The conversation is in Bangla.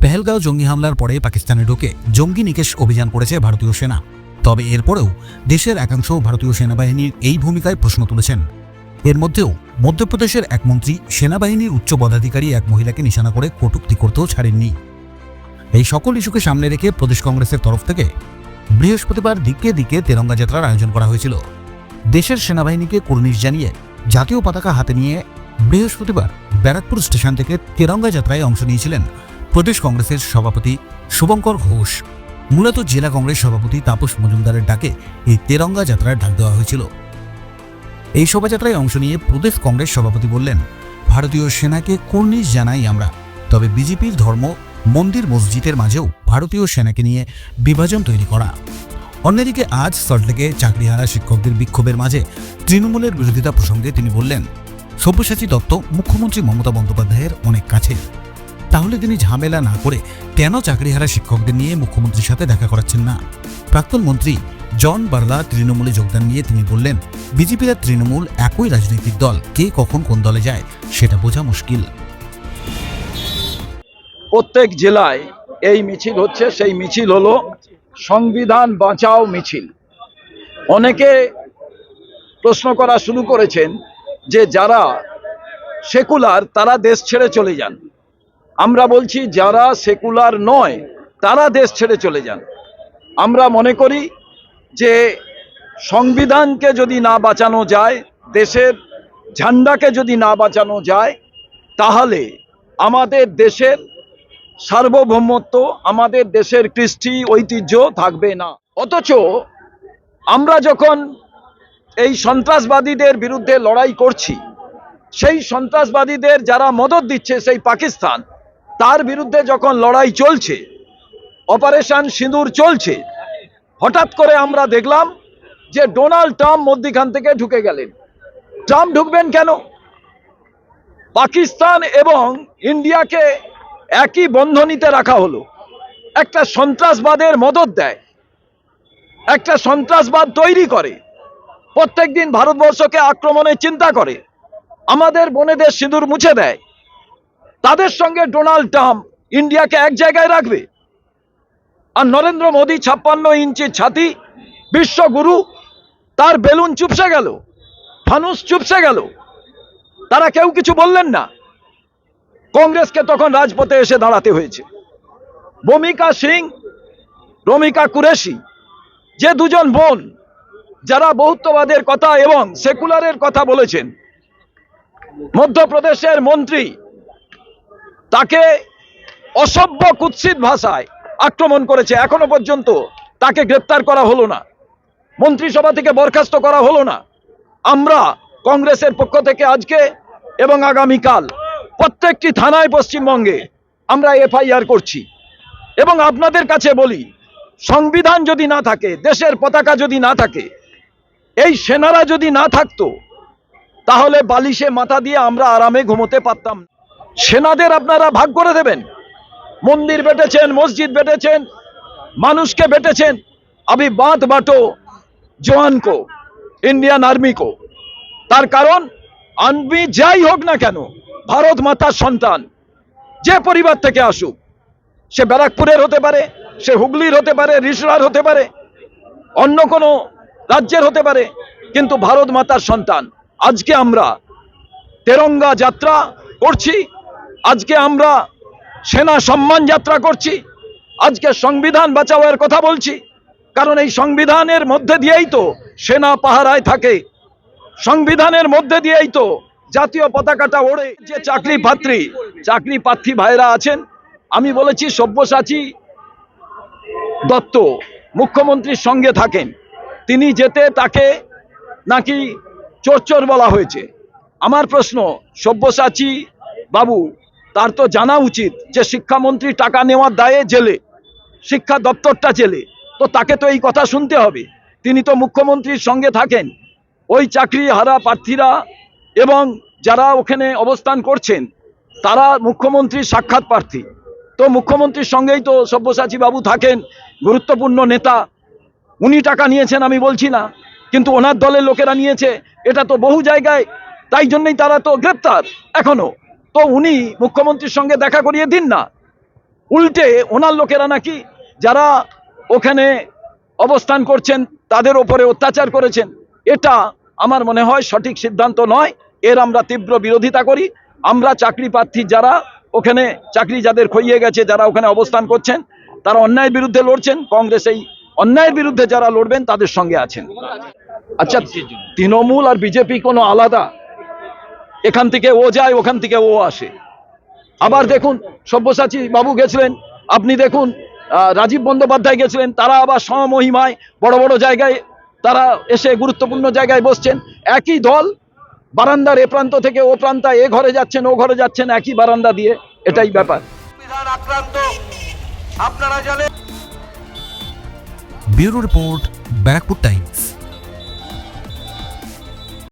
পেহেলগাঁও জঙ্গি হামলার পরে পাকিস্তানে ঢুকে জঙ্গি নিকেশ অভিযান করেছে ভারতীয় সেনা। তবে এরপরেও দেশের একাংশ ভারতীয় সেনাবাহিনীর এই ভূমিকায় প্রশ্ন তুলেছেন। এর মধ্যেও মধ্যপ্রদেশের এক মন্ত্রী সেনাবাহিনীর উচ্চ পদাধিকারী এক মহিলাকে নিশানা করে কটূক্তি করতেও ছাড়েননি। এই সকল ইস্যুকে সামনে রেখে প্রদেশ কংগ্রেসের তরফ থেকে বৃহস্পতিবার দিকে দিকে তেরঙ্গা যাত্রার আয়োজন করা হয়েছিল। দেশের সেনাবাহিনীকে কর্নিশ জানিয়ে জাতীয় পতাকা হাতে নিয়ে বৃহস্পতিবার ব্যারাকপুর স্টেশন থেকে তেরঙ্গা যাত্রায় অংশ নিয়েছিলেন প্রদেশ কংগ্রেসের সভাপতি শুভঙ্কর ঘোষ। মূলত জেলা কংগ্রেস সভাপতি তাপস মজুমদারের ডাকে এই তেরঙ্গা যাত্রার ডাক দেওয়া হয়েছিল। এই শোভাযাত্রায় অংশ নিয়ে প্রদেশ কংগ্রেস সভাপতি বললেন, ভারতীয় সেনাকে কর্নিশ জানাই আমরা, তবে বিজেপির ধর্ম মন্দির মসজিদের মাঝেও ভারতীয় সেনাকে নিয়ে বিভাজন তৈরি করা। অন্যদিকে আজ সল্টলেকে চাকরি চাকরিহারা শিক্ষকদের বিক্ষোভের মাঝে তৃণমূলের বিরোধিতা প্রসঙ্গে তিনি বললেন, সব্যসাচী দত্ত, মুখ্যমন্ত্রী মমতা বন্দ্যোপাধ্যায়ের অনেক কাছে। তাহলে তিনি ঝামেলা না করে কেন চাকরিহারা শিক্ষকদের নিয়ে মুখ্যমন্ত্রীর সাথে দেখা করাচ্ছেন না? প্রাক্তন মন্ত্রী জন বার্লা তৃণমূলে যোগদান নিয়ে তিনি বললেন, বিজেপি আর তৃণমূল একই রাজনৈতিক দল, কে কখন কোন দলে যায় সেটা বোঝা মুশকিল। প্রত্যেক জেলায় এই মিছিল হচ্ছে, সেই মিছিল হলো সংবিধান বাঁচাও মিছিল। অনেকে প্রশ্ন করা শুরু করেছেন যে যারা সেকুলার, তারা দেশ ছেড়ে চলে যান। আমরা বলছি যারা সেকুলার নয়, তারা দেশ ছেড়ে চলে যান। আমরা মনে করি যে সংবিধানকে যদি না বাঁচানো যায়, দেশের ঝান্ডাকে যদি না বাঁচানো যায়, তাহলে আমাদের দেশের সার্বভৌমত্ব, আমাদের দেশের কৃষ্টি ঐতিহ্য থাকবে না। অথচ আমরা যখন এই সন্ত্রাসবাদীদের বিরুদ্ধে লড়াই করছি, সেই সন্ত্রাসবাদীদের যারা মদত দিচ্ছে, সেই পাকিস্তান তার বিরুদ্ধে যখন লড়াই চলছে, অপারেশন সিঁদুর চলছে, হঠাৎ করে আমরা দেখলাম যে ডোনাল্ড ট্রাম্প মধ্যিখান থেকে ঢুকে গেলেন। ট্রাম্প ঢুকবেন কেন? পাকিস্তান এবং ইন্ডিয়াকে একই বন্ধনীতে রাখা হলো। একটা সন্ত্রাসবাদের মদত দেয়, একটা সন্ত্রাসবাদ তৈরি করে। প্রত্যেকদিন ভারতবর্ষকে আক্রমণের চিন্তা করে। আমাদের বনেদের সিঁদুর মুছে দেয়। তাদের সঙ্গে ডোনাল্ড ট্রাম্প ইন্ডিয়াকে এক জায়গায় রাখবে। আর নরেন্দ্র মোদী ছাপ্পান্ন ইঞ্চির ছাতি, বিশ্বগুরু, তার বেলুন চুপসে গেল ফানুস চুপসে গেল। তারা কেউ কিছু বললেন না। কংগ্রেসকে তখন রাজপথে এসে দাঁড়াতে হয়েছে। ভূমিকা সিং রমিকা কুরেশি, যে দুজন বোন যারা বহুত্ববাদের কথা এবং সেকুলারের কথা বলেছেন, মধ্যপ্রদেশের মন্ত্রী তাকে অসভ্য কুৎসিত ভাষায় আক্রমণ করেছে। এখনও পর্যন্ত তাকে গ্রেপ্তার করা হলো না। মন্ত্রিসভা থেকে বরখাস্ত করা হলো না। আমরা কংগ্রেসের পক্ষ থেকে আজকে এবং আগামীকাল প্রত্যেকটি থানায় পশ্চিমবঙ্গে আমরা এফআইআর করছি। এবং আপনাদের কাছে বলি, সংবিধান যদি না থাকে, দেশের পতাকা যদি না থাকে, এই সেনারা যদি না থাকতো, তাহলে বালিশে মাথা দিয়ে আমরা আরামে ঘুমোতে পারতাম না। সেনাদের আপনারা ভাগ করে দেবেন। মন্দির বেটেছেন, মসজিদ বেটেছেন, মানুষকে বেটেছেন। আবি বাঁধ বাটো জওয়ান কো, ইন্ডিয়ান আর্মি কো। তার কারণ, আনবি যাই হোক না কেন, ভারত মাতার সন্তান। যে পরিবার থেকে আসুক, সে ব্যারাকপুরের হতে পারে, সে হুগলির হতে পারে, রিসরার হতে পারে, অন্য কোনো রাজ্যের হতে পারে, কিন্তু ভারত মাতার সন্তান। আজকে আমরা তেরঙ্গা যাত্রা করছি। আজকে আমরা সেনা সম্মান যাত্রা করছি, আজকে সংবিধান বাঁচাওয়ার কথা বলছি, কারণ এই সংবিধানের মধ্যে দিয়েই তো সেনা পাহারায় থাকে। সংবিধানের মধ্যে দিয়েই তো জাতীয় পতাকাটা ওড়ে যে চাকরি পাত্রী, চাকরি প্রার্থী ভাইরা আছেন। আমি বলেছি সব্যসাচী দত্ত মুখ্যমন্ত্রীর সঙ্গে থাকেন। তিনি যেতে তাকে নাকি চোরচোর বলা হয়েছে। আমার প্রশ্ন, সব্যসাচী বাবু তার তো জানা উচিত যে শিক্ষামন্ত্রী টাকা নেওয়ার দায়ে জেলে, শিক্ষা দপ্তরটা জেলে। তো তাকে তো এই কথা শুনতে হবে। তিনি তো মুখ্যমন্ত্রীর সঙ্গে থাকেন। ওই চাকরি হারা প্রার্থীরা এবং যারা ওখানে অবস্থান করছেন, তারা মুখ্যমন্ত্রীর সাক্ষাৎ প্রার্থী। তো মুখ্যমন্ত্রীর সঙ্গেই তো সব্যসাচী বাবু থাকেন, গুরুত্বপূর্ণ নেতা। উনি টাকা নিয়েছেন আমি বলছি না, কিন্তু ওনার দলের লোকেরা নিয়েছে। এটা তো বহু জায়গায়, তাই জন্যই তারা তো গ্রেপ্তার এখনও। তো উনি মুখ্যমন্ত্রীর সঙ্গে দেখা করিয়ে দিন না। উল্টে ওনার লোকেরা নাকি যারা ওখানে অবস্থান করছেন, তাদের ওপরে অত্যাচার করেছেন, এটা আমার মনে হয় সঠিক সিদ্ধান্ত নয়। এর আমরা তীব্র বিরোধিতা করি। আমরা চাকরি প্রার্থী যারা ওখানে চাকরি যাদের খইয়ে গেছে, যারা ওখানে অবস্থান করছেন, তারা অন্যায়ের বিরুদ্ধে লড়ছেন। কংগ্রেস এই অন্যায়ের বিরুদ্ধে যারা লড়বেন, তাদের সঙ্গে আছেন। আচ্ছা তৃণমূল আর বিজেপি কোনো আলাদা এখান থেকে ও যায় ওখান থেকে ও আসে। আবার দেখুন সব্যসাচী বাবু গেছিলেন আপনি দেখুন রাজীব বন্দ্যোপাধ্যায় গেছিলেন তারা আবার সমমহিমায় বড় বড় জায়গায় তারা এসে গুরুত্বপূর্ণ জায়গায় বসছেন। একই দল বারান্দার এ প্রান্ত থেকে ও প্রান্তায় এ ঘরে যাচ্ছেন ও ঘরে যাচ্ছেন একই বারান্দা দিয়ে এটাই ব্যাপার। আক্রান্ত আপনারা জানেন ব্যুরো রিপোর্ট ব্যারাকপুর টাইমস।